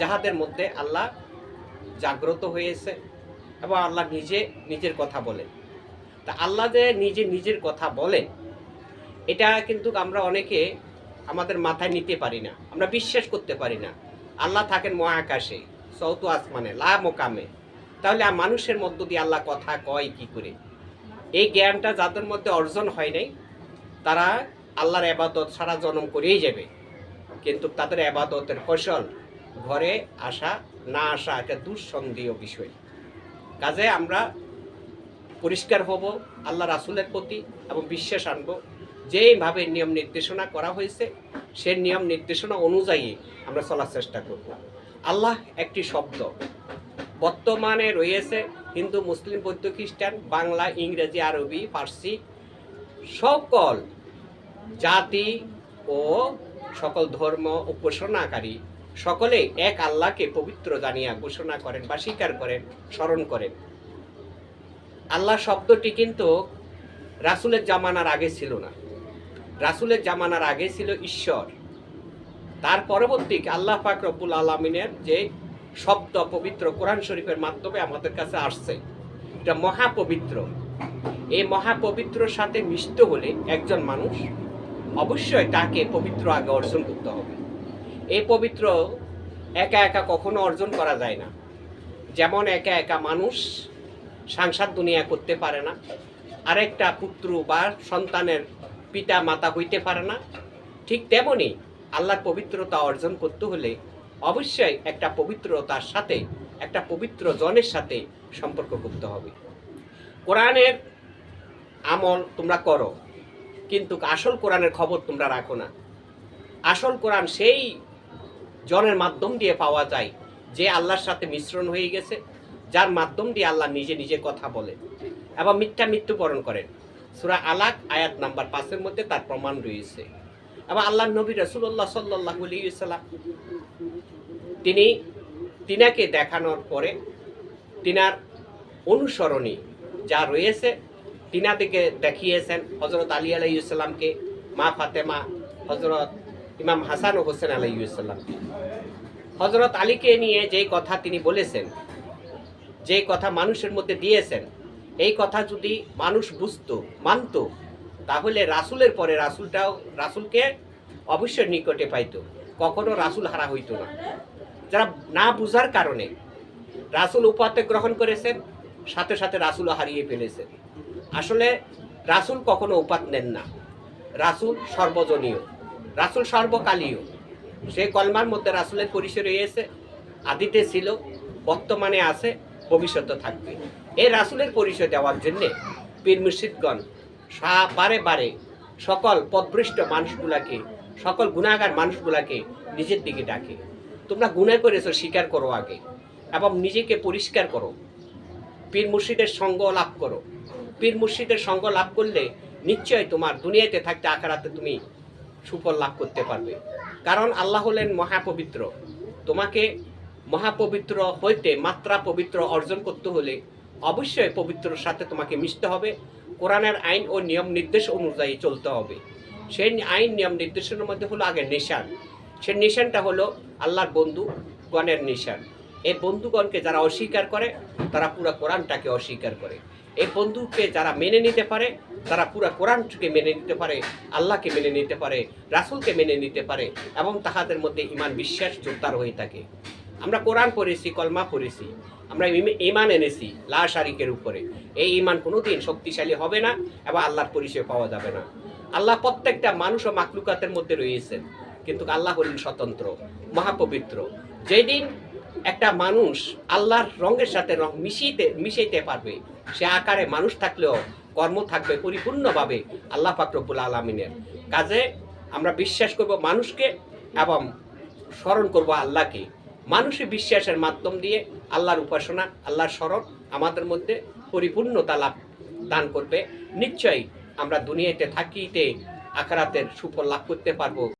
যাহাদের মধ্যে আল্লাহ জাগ্রত হয়েছে এবং আল্লাহ নিজে নিজের কথা বলেন। তা আল্লাহ যে নিজে নিজের কথা বলেন, এটা কিন্তু আমরা অনেকে আমাদের মাথায় নিতে পারি না, আমরা বিশ্বাস করতে পারি না। আল্লাহ থাকেন মহাকাশে, সৌত আসমানে, লা মোকামে। তাহলে মানুষের মধ্য দিয়ে আল্লাহ কথা কয় কি করে? এই জ্ঞানটা যাদের মধ্যে অর্জন হয় নাই, তারা আল্লাহর আবাদত সারা জনম করেই যাবে। কিন্তু তাদের আবাদতের ফসল ঘরে আসা, না আসা এটা দুঃসন্দেহ বিষয়। কাজে আমরা পরিষ্কার হব, আল্লাহ রাসুলের প্রতি এবং বিশ্বাস আনব। যেইভাবে নিয়ম নির্দেশনা করা হয়েছে, সে নিয়ম নির্দেশনা অনুযায়ী আমরা চলার চেষ্টা করব। আল্লাহ একটি শব্দ। বর্তমানে রয়েছে হিন্দু, মুসলিম, বৌদ্ধ, খ্রিস্টান, বাংলা, ইংরেজি, আরবি, ফার্সি, সকল জাতি ও সকল ধর্ম উপাসনাকারী সকলে এক আল্লাহকে পবিত্র জানিয়া ঘোষণা করেন বা স্বীকার করেন, স্মরণ করেন। আল্লাহ শব্দটি কিন্তু রাসুলের জামানার আগে ছিল না। রাসুলের জামানার আগে ছিল ঈশ্বর। তার পরবর্তী আল্লাহ পাক রব্বুল আলমিনের যে শব্দ পবিত্র কোরআন শরীফের মাধ্যমে আমাদের কাছে আসছে, এটা মহাপবিত্র। এই মহাপবিত্রর সাথে মিশতে হলে একজন মানুষ অবশ্যই তাকে পবিত্র আগে অর্জন করতে হবে। এই পবিত্র একা একা কখনো অর্জন করা যায় না। যেমন একা একা মানুষ সাংসার দুনিয়া করতে পারে না, আরেকটা পুত্র বা সন্তানের পিতা মাতা হইতে পারে না। ঠিক তেমনি আল্লাহর পবিত্রতা অর্জন করতে হলে অবশ্যই একটা পবিত্রতার সাথে, একটা পবিত্র জনের সাথে সম্পর্ক করতে হবে। কোরআনের আমল তোমরা করো, কিন্তু আসল কোরআনের খবর তোমরা রাখো না। আসল কোরআন সেই জনের মাধ্যম দিয়ে পাওয়া যায়। যে আল্লাহর সাথে মিশ্রণ হয়ে গেছে, যার মাধ্যম দিয়ে আল্লাহ নিজে নিজে কথা বলে এবং মিথ্যা মৃত্যুবরণ করেন। সুরা আলাক, আয়াত নাম্বার পাঁচের মধ্যে তার প্রমাণ রয়েছে। এবং আল্লাহ নবী রসুল্লাহ সাল্লাহ সাল্লাম তিনি তিনাকে দেখানোর পরে তিনার অনুসরণী যা রয়েছে তিনা দিকে দেখিয়েছেন। হজরত আলী আলাইসাল্লামকে মা ফাতেমা হজরত ইমাম হাসান ও হোসেন আলাইসাল্লামকে হজরত আলীকে নিয়ে যেই কথা তিনি বলেছেন যে কথা মানুষের মধ্যে দিয়েছেন, এই কথা যদি মানুষ বুঝতো, মানত, তাহলে রাসুলের পরে রাসুলটাও রাসুলকে অবশ্যই নিকটে পাইতো, কখনো রাসুল হারা হইত না। যারা না বুঝার কারণে রাসুল উপাতে গ্রহণ করেছেন, সাথে সাথে রাসুলও হারিয়ে ফেলেছেন। আসলে রাসুল কখনো উপাত নেন না। রাসুল সর্বজনীয় রাসুল সর্বকালীয়। সেই কলমার মধ্যে রাসুলের পরিচয় রয়েছে, আদিতে ছিল, বর্তমানে আছে, ভবিষ্যতে থাকবে। এই রাসুলের পরিচয় দেওয়ার জন্যে পীর মুর্শিদগণ সা- বারে বারে সকল পদভৃষ্ট মানুষগুলাকে, সকল গুণাগার মানুষগুলাকে নিজের দিকে ডাকে। তোমরা গুণা করেছ, স্বীকার করো আগে এবং নিজেকে পরিষ্কার করো। পীর মুর্শিদের সঙ্গ লাভ করো। পীর মুর্শিদের সঙ্গ লাভ করলে নিশ্চয় তোমার দুনিয়াতে থাকতে আখারাতে তুমি সুফল লাভ করতে পারবে। কারণ আল্লাহ হলেন মহাপবিত্র। তোমাকে মহাপবিত্র হইতে মাত্রা পবিত্র অর্জন করতে হলে অবশ্যই পবিত্রর সাথে তোমাকে মিশতে হবে। কোরআনের আইন ও নিয়ম নির্দেশ অনুযায়ী চলতে হবে। সেই আইন, নিয়ম নির্দেশের মধ্যে হলো আগে নিশান। সেই নিশানটা হলো আল্লাহর বন্ধু গণের নিশান। এই বন্ধুগণকে যারা অস্বীকার করে তারা পুরো কোরআনটাকে অস্বীকার করে। এই বন্ধুকে যারা মেনে নিতে পারে, তারা পুরো কোরআনকে মেনে নিতে পারে, আল্লাহকে মেনে নিতে পারে, রাসুলকে মেনে নিতে পারে এবং তাহাদের মধ্যে ইমান বিশ্বাস জোরদার হয়ে থাকে। আমরা কোরআন পড়েছি, কলমা পড়েছি, আমরা ইমান এনেছি, লা শারিকের উপরে। এই ইমান কোনোদিন শক্তিশালী হবে না এবং আল্লাহর পরিচয় পাওয়া যাবে না। আল্লাহ প্রত্যেকটা মানুষ ও মাকলুকাতের মধ্যে রয়েছেন, কিন্তু আল্লাহ হলেন স্বতন্ত্র, মহাপবিত্র। যেদিন একটা মানুষ আল্লাহর রঙের সাথে রং মিশিয়ে মিশাইতে পারবে। সে আকারে মানুষ থাকলেও কর্ম থাকবে পরিপূর্ণভাবে আল্লাহ ফাকরবুল আলমিনের। কাজে আমরা বিশ্বাস করব মানুষকে এবং স্মরণ করব আল্লাহকে। মানুষের বিশ্বাসের মাধ্যম দিয়ে আল্লাহর উপাসনা, আল্লাহর স্মরণ আমাদের মধ্যে পরিপূর্ণতা লাভ, দান করবে। নিশ্চয়ই আমরা দুনিয়াতে থাকিতে, আখারাতের সুফল লাভ করতে পারব।